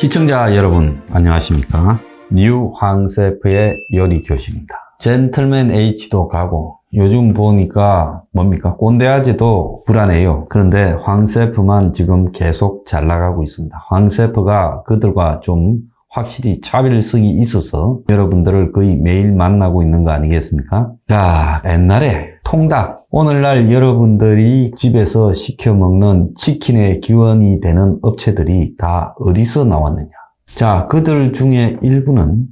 시청자 여러분 안녕하십니까? 뉴 황세프의 요리 교실입니다. 젠틀맨 H도 가고 요즘 보니까 뭡니까? 꼰대아지도 불안해요. 그런데 황세프만 지금 계속 잘 나가고 있습니다. 황세프가 그들과 좀 확실히 차별성이 있어서 여러분들을 거의 매일 만나고 있는 거 아니겠습니까? 자, 옛날에 통닭. 오늘날 여러분들이 집에서 시켜 먹는 치킨의 기원이 되는 업체들이 다 어디서 나왔느냐? 자, 그들 중에 일부는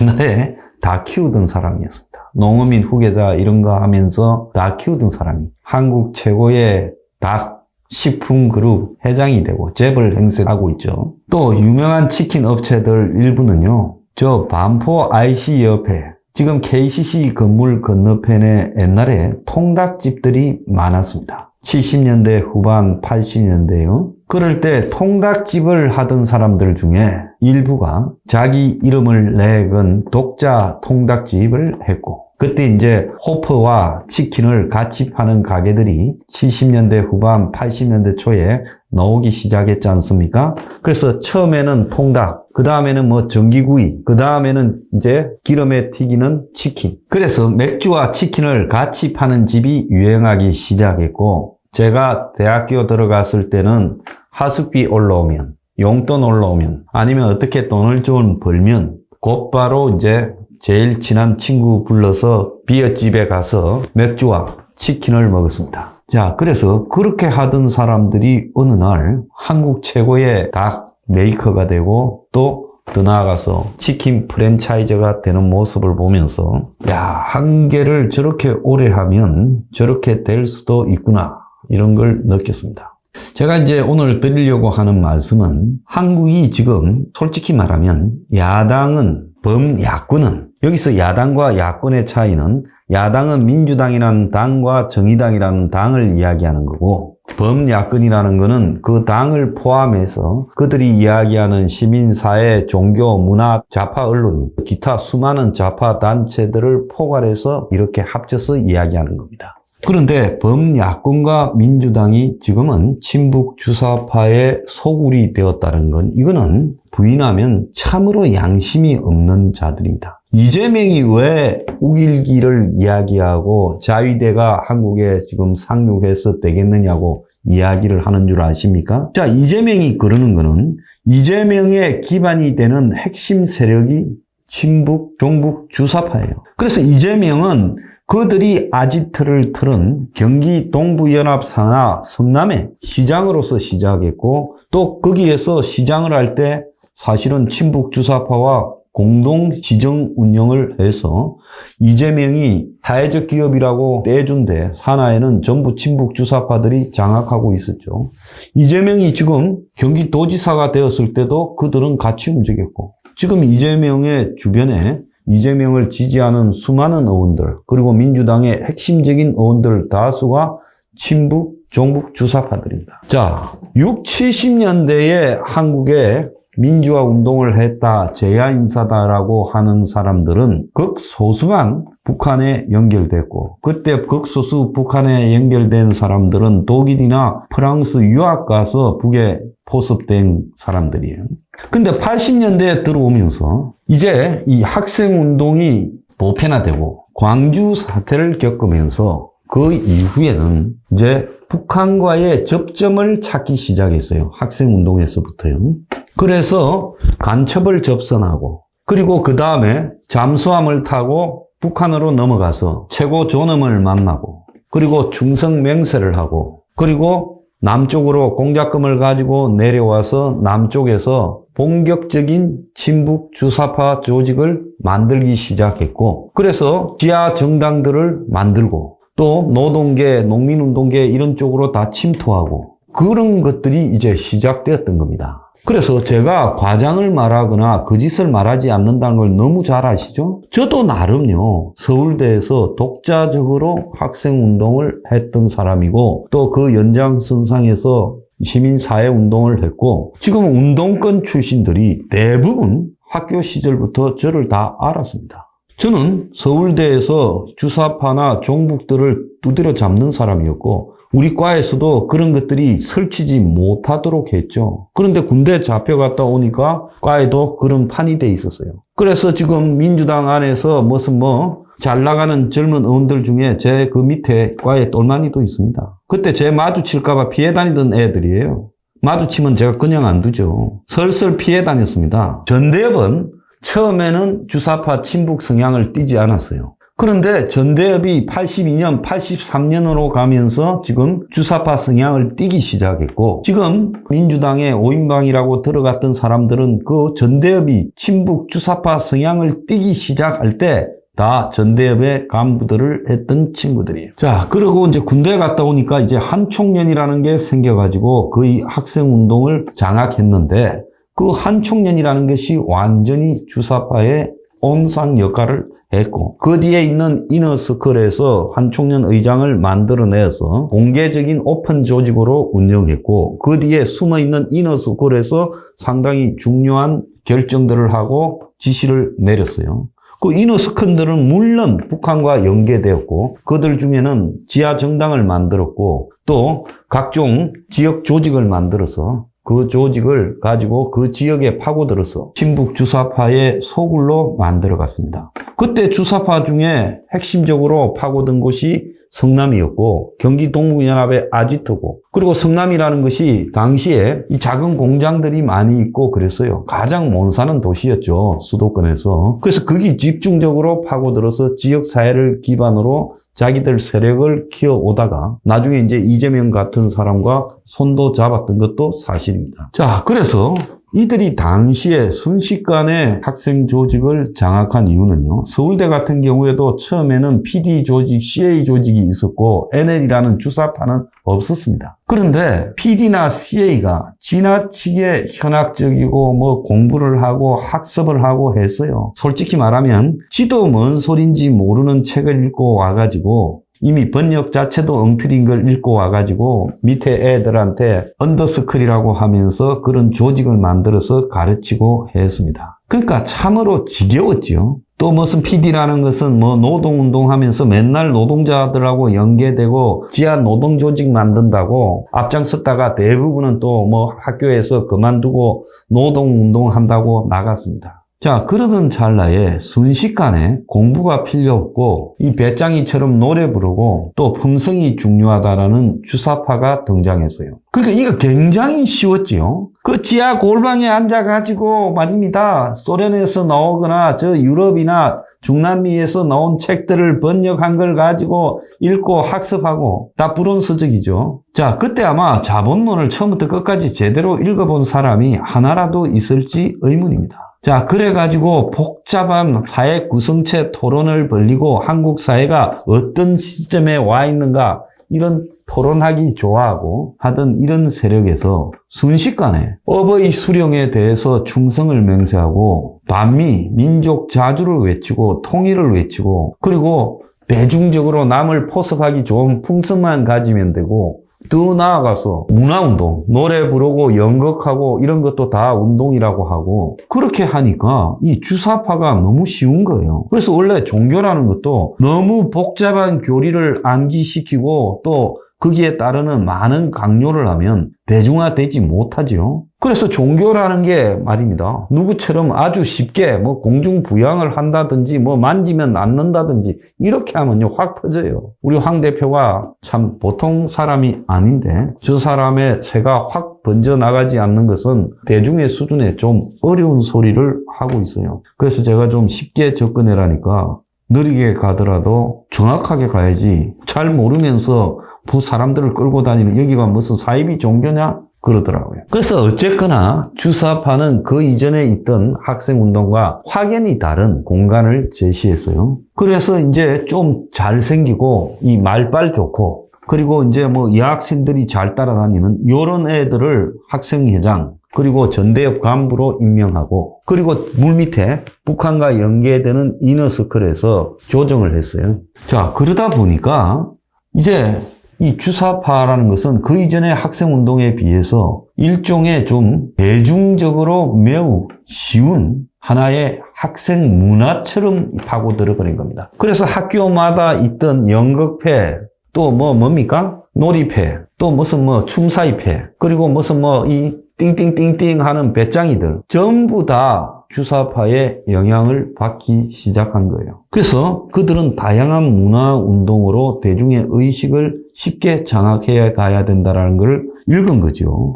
옛날에 다 키우던 사람이었습니다. 농어민 후계자 이런 거 하면서 다 키우던 사람이 한국 최고의 닭 식품 그룹 회장이 되고 재벌 행세하고 있죠. 또 유명한 치킨 업체들 일부는요. 저 반포 IC 옆에 지금 KCC 건물 건너편에 옛날에 통닭집들이 많았습니다. 70년대 후반 80년대요. 그럴 때 통닭집을 하던 사람들 중에 일부가 자기 이름을 내건 독자 통닭집을 했고 그때 이제 호프와 치킨을 같이 파는 가게들이 70년대 후반 80년대 초에 나오기 시작했지 않습니까? 그래서 처음에는 통닭, 그 다음에는 뭐 전기구이, 그 다음에는 이제 기름에 튀기는 치킨. 그래서 맥주와 치킨을 같이 파는 집이 유행하기 시작했고, 제가 대학교 들어갔을 때는 하숙비 올라오면, 용돈 올라오면, 아니면 어떻게 돈을 좀 벌면, 곧바로 이제 제일 친한 친구 불러서 비어집에 가서 맥주와 치킨을 먹었습니다. 자, 그래서 그렇게 하던 사람들이 어느 날 한국 최고의 닭 메이커가 되고 또 더 나아가서 치킨 프랜차이저가 되는 모습을 보면서 야, 한 개를 저렇게 오래 하면 저렇게 될 수도 있구나. 이런 걸 느꼈습니다. 제가 이제 오늘 드리려고 하는 말씀은 한국이 지금 솔직히 말하면 야당은 범야권은 여기서 야당과 야권의 차이는 야당은 민주당이라는 당과 정의당이라는 당을 이야기하는 거고 범야권이라는 것은 그 당을 포함해서 그들이 이야기하는 시민사회, 종교, 문화, 좌파 언론인, 기타 수많은 좌파 단체들을 포괄해서 이렇게 합쳐서 이야기하는 겁니다. 그런데 범야권과 민주당이 지금은 친북 주사파의 소굴이 되었다는 건 이거는 부인하면 참으로 양심이 없는 자들입니다. 이재명이 왜 우길기를 이야기하고 자위대가 한국에 지금 상륙해서 되겠느냐고 이야기를 하는 줄 아십니까? 자, 이재명이 그러는 거는 이재명의 기반이 되는 핵심 세력이 친북, 종북 주사파예요. 그래서 이재명은 그들이 아지트를 틀은 경기 동부연합 산하 성남의 시장으로서 시작했고 또 거기에서 시장을 할 때 사실은 친북 주사파와 공동 지정 운영을 해서 이재명이 사회적 기업이라고 떼준데 산하에는 전부 친북 주사파들이 장악하고 있었죠. 이재명이 지금 경기도지사가 되었을 때도 그들은 같이 움직였고 지금 이재명의 주변에 이재명을 지지하는 수많은 의원들 그리고 민주당의 핵심적인 의원들 다수가 친북, 종북 주사파들입니다. 자, 6, 70년대에 한국에 민주화 운동을 했다, 제야 인사다라고 하는 사람들은 극소수만 북한에 연결됐고, 그때 극소수 북한에 연결된 사람들은 독일이나 프랑스 유학 가서 북에 포섭된 사람들이에요. 근데 80년대에 들어오면서 이제 이 학생 운동이 보편화되고 광주 사태를 겪으면서 그 이후에는 이제 북한과의 접점을 찾기 시작했어요. 학생 운동에서부터요. 그래서 간첩을 접선하고 그리고 그 다음에 잠수함을 타고 북한으로 넘어가서 최고 존엄을 만나고 그리고 충성 맹세를 하고 그리고 남쪽으로 공작금을 가지고 내려와서 남쪽에서 본격적인 친북 주사파 조직을 만들기 시작했고 그래서 지하 정당들을 만들고 또 노동계, 농민운동계 이런 쪽으로 다 침투하고 그런 것들이 이제 시작되었던 겁니다. 그래서 제가 과장을 말하거나 거짓을 말하지 않는다는 걸 너무 잘 아시죠? 저도 나름요, 서울대에서 독자적으로 학생 운동을 했던 사람이고, 또 그 연장선상에서 시민사회 운동을 했고, 지금 운동권 출신들이 대부분 학교 시절부터 저를 다 알았습니다. 저는 서울대에서 주사파나 종북들을 두드려 잡는 사람이었고, 우리 과에서도 그런 것들이 설치지 못하도록 했죠. 그런데 군대 잡혀갔다 오니까 과에도 그런 판이 돼 있었어요. 그래서 지금 민주당 안에서 무슨 뭐 잘 나가는 젊은 의원들 중에 제 그 밑에 과에 똘마니도 있습니다. 그때 제 마주칠까봐 피해 다니던 애들이에요. 마주치면 제가 그냥 안 두죠. 설설 피해 다녔습니다. 전대협은 처음에는 주사파 친북 성향을 띠지 않았어요. 그런데 전대협이 82년, 83년으로 가면서 지금 주사파 성향을 띠기 시작했고, 지금 민주당의 오인방이라고 들어갔던 사람들은 그 전대협이 친북 주사파 성향을 띠기 시작할 때 다 전대협의 간부들을 했던 친구들이에요. 자, 그리고 이제 군대 갔다 오니까 이제 한총련이라는 게 생겨가지고 거의 학생운동을 장악했는데 그 한총련이라는 것이 완전히 주사파의 온상 역할을 했고 그 뒤에 있는 이너스클에서 한총련 의장을 만들어내서 공개적인 오픈 조직으로 운영했고 그 뒤에 숨어있는 이너스클에서 상당히 중요한 결정들을 하고 지시를 내렸어요. 그 이너스컨들은 물론 북한과 연계되었고 그들 중에는 지하 정당을 만들었고 또 각종 지역 조직을 만들어서 그 조직을 가지고 그 지역에 파고들어서 친북 주사파의 소굴로 만들어 갔습니다. 그때 주사파 중에 핵심적으로 파고든 곳이 성남이었고 경기 동부연합의 아지트고 그리고 성남이라는 것이 당시에 이 작은 공장들이 많이 있고 그랬어요. 가장 못 사는 도시였죠. 수도권에서. 그래서 거기 집중적으로 파고들어서 지역 사회를 기반으로 자기들 세력을 키워오다가 나중에 이제 이재명 같은 사람과 손도 잡았던 것도 사실입니다. 자, 그래서 이들이 당시에 순식간에 학생 조직을 장악한 이유는요. 서울대 같은 경우에도 처음에는 PD 조직, CA 조직이 있었고 NL이라는 주사파는 없었습니다. 그런데 PD나 CA가 지나치게 현학적이고 뭐 공부를 하고 학습을 하고 했어요. 솔직히 말하면 지도 뭔 소린지 모르는 책을 읽고 와가지고 이미 번역 자체도 엉터리인 걸 읽고 와가지고 밑에 애들한테 언더스클이라고 하면서 그런 조직을 만들어서 가르치고 했습니다. 그러니까 참으로 지겨웠죠. 또 무슨 PD라는 것은 뭐 노동운동 하면서 맨날 노동자들하고 연계되고 지하 노동조직 만든다고 앞장섰다가 대부분은 또 뭐 학교에서 그만두고 노동운동 한다고 나갔습니다. 자, 그러던 찰나에 순식간에 공부가 필요 없고 이 배짱이처럼 노래 부르고 또 품성이 중요하다라는 주사파가 등장했어요. 그러니까 이거 굉장히 쉬웠지요. 그 지하 골방에 앉아가지고 말입니다. 소련에서 나오거나 저 유럽이나 중남미에서 나온 책들을 번역한 걸 가지고 읽고 학습하고 다 불온서적이죠. 자, 그때 아마 자본론을 처음부터 끝까지 제대로 읽어본 사람이 하나라도 있을지 의문입니다. 자, 그래가지고 복잡한 사회 구성체 토론을 벌리고 한국 사회가 어떤 시점에 와 있는가 이런 토론하기 좋아하고 하던 이런 세력에서 순식간에 어버이 수령에 대해서 충성을 맹세하고 반미, 민족 자주를 외치고 통일을 외치고 그리고 대중적으로 남을 포섭하기 좋은 풍습만 가지면 되고 더 나아가서 문화운동, 노래 부르고 연극하고 이런 것도 다 운동이라고 하고 그렇게 하니까 이 주사파가 너무 쉬운 거예요. 그래서 원래 종교라는 것도 너무 복잡한 교리를 암기시키고 또 거기에 따르는 많은 강요를 하면 대중화되지 못하지요. 그래서 종교라는 게 말입니다. 누구처럼 아주 쉽게 뭐 공중부양을 한다든지 뭐 만지면 낫는다든지 이렇게 하면요 확 퍼져요. 우리 황 대표가 참 보통 사람이 아닌데 저 사람의 새가 확 번져 나가지 않는 것은 대중의 수준에 좀 어려운 소리를 하고 있어요. 그래서 제가 좀 쉽게 접근해라니까 느리게 가더라도 정확하게 가야지 잘 모르면서 그 사람들을 끌고 다니는 여기가 무슨 사이비 종교냐? 그러더라고요. 그래서 어쨌거나 주사파는 그 이전에 있던 학생운동과 확연히 다른 공간을 제시했어요. 그래서 이제 좀 잘생기고 이 말빨 좋고 그리고 이제 뭐 여학생들이 잘 따라다니는 요런 애들을 학생회장 그리고 전대협 간부로 임명하고 그리고 물밑에 북한과 연계되는 이너서클에서 조정을 했어요. 자 그러다 보니까 이제 이 주사파라는 것은 그 이전의 학생운동에 비해서 일종의 좀 대중적으로 매우 쉬운 하나의 학생 문화처럼 파고 들어 버린 겁니다. 그래서 학교마다 있던 연극회, 또뭐 뭡니까? 놀이패, 또 무슨 뭐 춤사위패, 그리고 무슨 뭐 이 띵띵띵띵 하는 배짱이들 전부 다 주사파의 영향을 받기 시작한 거예요. 그래서 그들은 다양한 문화 운동으로 대중의 의식을 쉽게 장악해 가야 된다는 걸 읽은 거죠.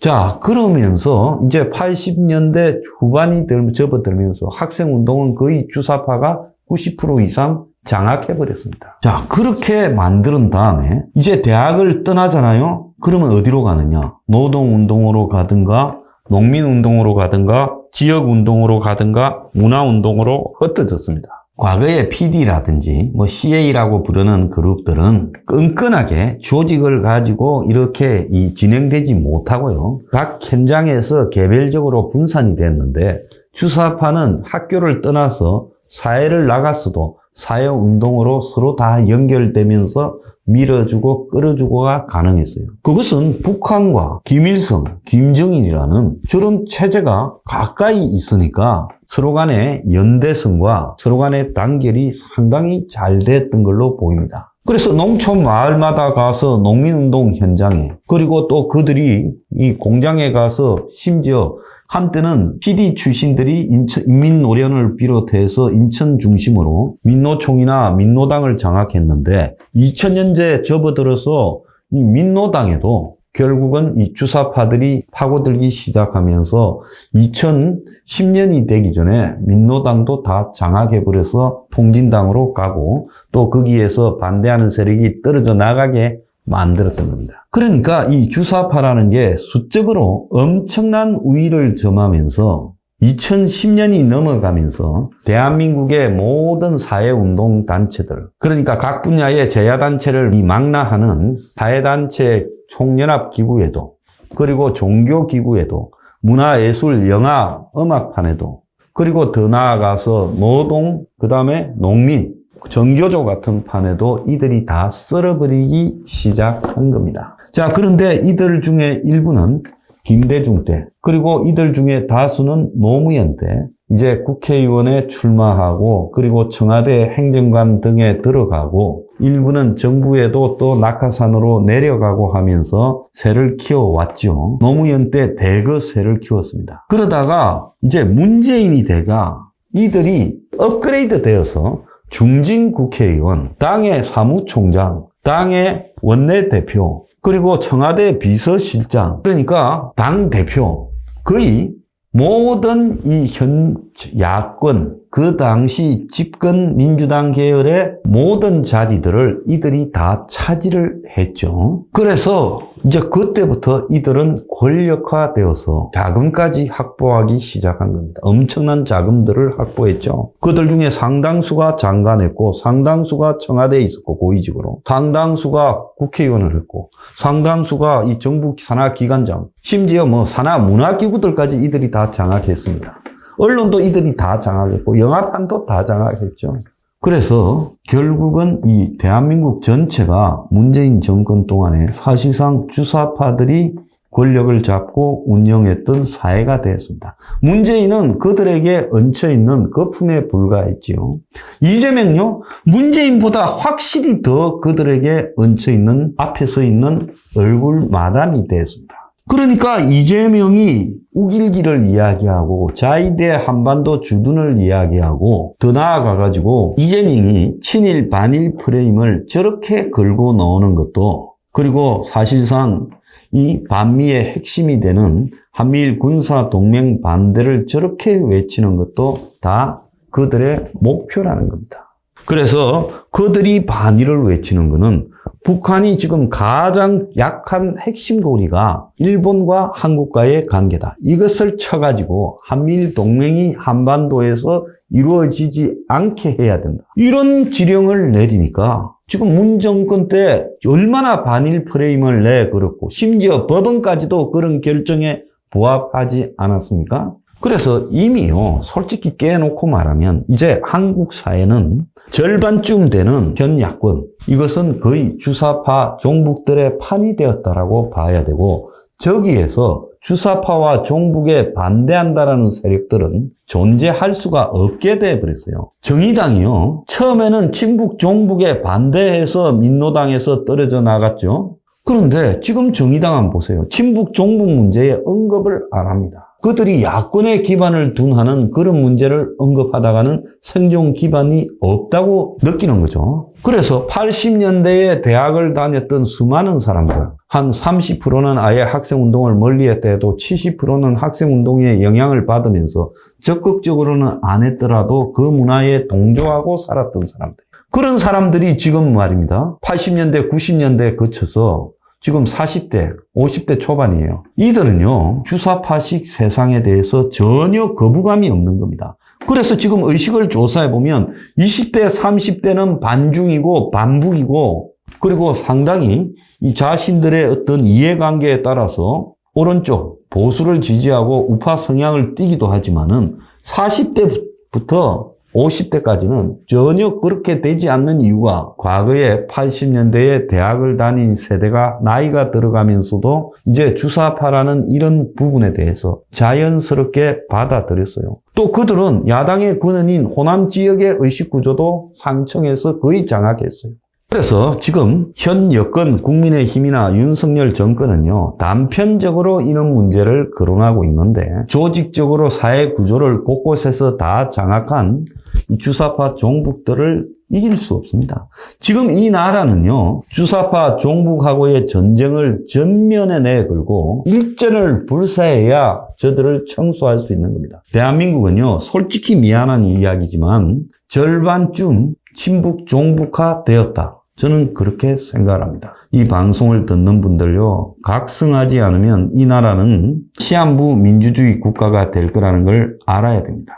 자, 그러면서 이제 80년대 후반이 들- 접어들면서 학생 운동은 거의 주사파가 90% 이상 장악해 버렸습니다. 자, 그렇게 만든 다음에 이제 대학을 떠나잖아요. 그러면 어디로 가느냐? 노동 운동으로 가든가 농민 운동으로 가든가 지역 운동으로 가든가 문화 운동으로 흩어졌습니다. 과거의 PD라든지 뭐 CA라고 부르는 그룹들은 끈끈하게 조직을 가지고 이렇게 이 진행되지 못하고요. 각 현장에서 개별적으로 분산이 됐는데 주사파는 학교를 떠나서 사회를 나갔어도 사회운동으로 서로 다 연결되면서 밀어주고 끌어주고가 가능했어요. 그것은 북한과 김일성, 김정일이라는 저런 체제가 가까이 있으니까 서로 간의 연대성과 서로 간의 단결이 상당히 잘 됐던 걸로 보입니다. 그래서 농촌 마을마다 가서 농민운동 현장에 그리고 또 그들이 이 공장에 가서 심지어 한때는 PD 출신들이 인천, 인민노련을 비롯해서 인천 중심으로 민노총이나 민노당을 장악했는데 2000년대 접어들어서 이 민노당에도 결국은 이 주사파들이 파고들기 시작하면서 2010년이 되기 전에 민노당도 다 장악해버려서 통진당으로 가고 또 거기에서 반대하는 세력이 떨어져 나가게 만들었던 겁니다. 그러니까 이 주사파라는 게 수적으로 엄청난 우위를 점하면서 2010년이 넘어가면서 대한민국의 모든 사회운동 단체들, 그러니까 각 분야의 제야단체를 이 망라하는 사회단체 총연합기구에도, 그리고 종교기구에도, 문화예술, 영화, 음악판에도, 그리고 더 나아가서 노동, 그 다음에 농민, 정교조 같은 판에도 이들이 다 썰어버리기 시작한 겁니다. 자, 그런데 이들 중에 일부는 김대중 때, 그리고 이들 중에 다수는 노무현 때, 이제 국회의원에 출마하고, 그리고 청와대 행정관 등에 들어가고, 일부는 정부에도 또 낙하산으로 내려가고 하면서 새를 키워왔죠. 노무현 때 대거 새를 키웠습니다. 그러다가 이제 문재인이 돼가 이들이 업그레이드 되어서 중진 국회의원, 당의 사무총장, 당의 원내대표, 그리고 청와대 비서실장, 그러니까 당 대표, 거의 모든 이 현 야권, 그 당시 집권 민주당 계열의 모든 자리들을 이들이 다 차지를 했죠. 그래서 이제 그때부터 이들은 권력화되어서 자금까지 확보하기 시작한 겁니다. 엄청난 자금들을 확보했죠. 그들 중에 상당수가 장관했고, 상당수가 청와대에 있었고, 고위직으로. 상당수가 국회의원을 했고, 상당수가 이 정부 산하 기관장, 심지어 뭐 산하 문화기구들까지 이들이 다 장악했습니다. 언론도 이들이 다 장악했고, 영화판도 다 장악했죠. 그래서 결국은 이 대한민국 전체가 문재인 정권 동안에 사실상 주사파들이 권력을 잡고 운영했던 사회가 되었습니다. 문재인은 그들에게 얹혀있는 거품에 불과했지요. 이재명요, 문재인보다 확실히 더 그들에게 얹혀있는 앞에 서 있는 얼굴 마담이 되었습니다. 그러니까 이재명이 우길기를 이야기하고 자위대 한반도 주둔을 이야기하고 더 나아가 가지고 이재명이 친일 반일 프레임을 저렇게 걸고 나오는 것도 그리고 사실상 이 반미의 핵심이 되는 한미일 군사 동맹 반대를 저렇게 외치는 것도 다 그들의 목표라는 겁니다. 그래서 그들이 반일을 외치는 것은 북한이 지금 가장 약한 핵심 고리가 일본과 한국과의 관계다. 이것을 쳐가지고 한미일 동맹이 한반도에서 이루어지지 않게 해야 된다. 이런 지령을 내리니까 지금 문 정권 때 얼마나 반일 프레임을 내걸었고 심지어 법원까지도 그런 결정에 부합하지 않았습니까? 그래서 이미요, 솔직히 깨놓고 말하면 이제 한국 사회는 절반쯤 되는 현 야권, 이것은 거의 주사파 종북들의 판이 되었다라고 봐야 되고, 저기에서 주사파와 종북에 반대한다라는 세력들은 존재할 수가 없게 돼 버렸어요. 정의당이요. 처음에는 친북 종북에 반대해서 민노당에서 떨어져 나갔죠. 그런데 지금 정의당 한번 보세요. 친북 종북 문제에 언급을 안 합니다. 그들이 야권에 기반을 둔 하는 그런 문제를 언급하다가는 생존 기반이 없다고 느끼는 거죠. 그래서 80년대에 대학을 다녔던 수많은 사람들, 한 30%는 아예 학생운동을 멀리했다 해도 70%는 학생운동에 영향을 받으면서 적극적으로는 안 했더라도 그 문화에 동조하고 살았던 사람들. 그런 사람들이 지금 말입니다. 80년대, 90년대에 거쳐서 지금 40대, 50대 초반이에요. 이들은요, 주사파식 세상에 대해서 전혀 거부감이 없는 겁니다. 그래서 지금 의식을 조사해보면 20대, 30대는 반중이고 반북이고 그리고 상당히 이 자신들의 어떤 이해관계에 따라서 오른쪽, 보수를 지지하고 우파 성향을 띠기도 하지만은 40대부터 50대까지는 전혀 그렇게 되지 않는 이유가 과거에 80년대에 대학을 다닌 세대가 나이가 들어가면서도 이제 주사파라는 이런 부분에 대해서 자연스럽게 받아들였어요. 또 그들은 야당의 근원인 호남 지역의 의식구조도 상청해서 거의 장악했어요. 그래서 지금 현 여권 국민의힘이나 윤석열 정권은요, 단편적으로 이런 문제를 거론하고 있는데, 조직적으로 사회 구조를 곳곳에서 다 장악한 이 주사파 종북들을 이길 수 없습니다. 지금 이 나라는요, 주사파 종북하고의 전쟁을 전면에 내걸고 일전을 불사해야 저들을 청소할 수 있는 겁니다. 대한민국은요, 솔직히 미안한 이야기지만 절반쯤 친북 종북화 되었다. 저는 그렇게 생각합니다. 이 방송을 듣는 분들요, 각성하지 않으면 이 나라는 시한부 민주주의 국가가 될 거라는 걸 알아야 됩니다.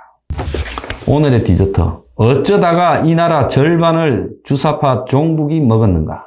오늘의 디저트. 어쩌다가 이 나라 절반을 주사파 종북이 먹었는가?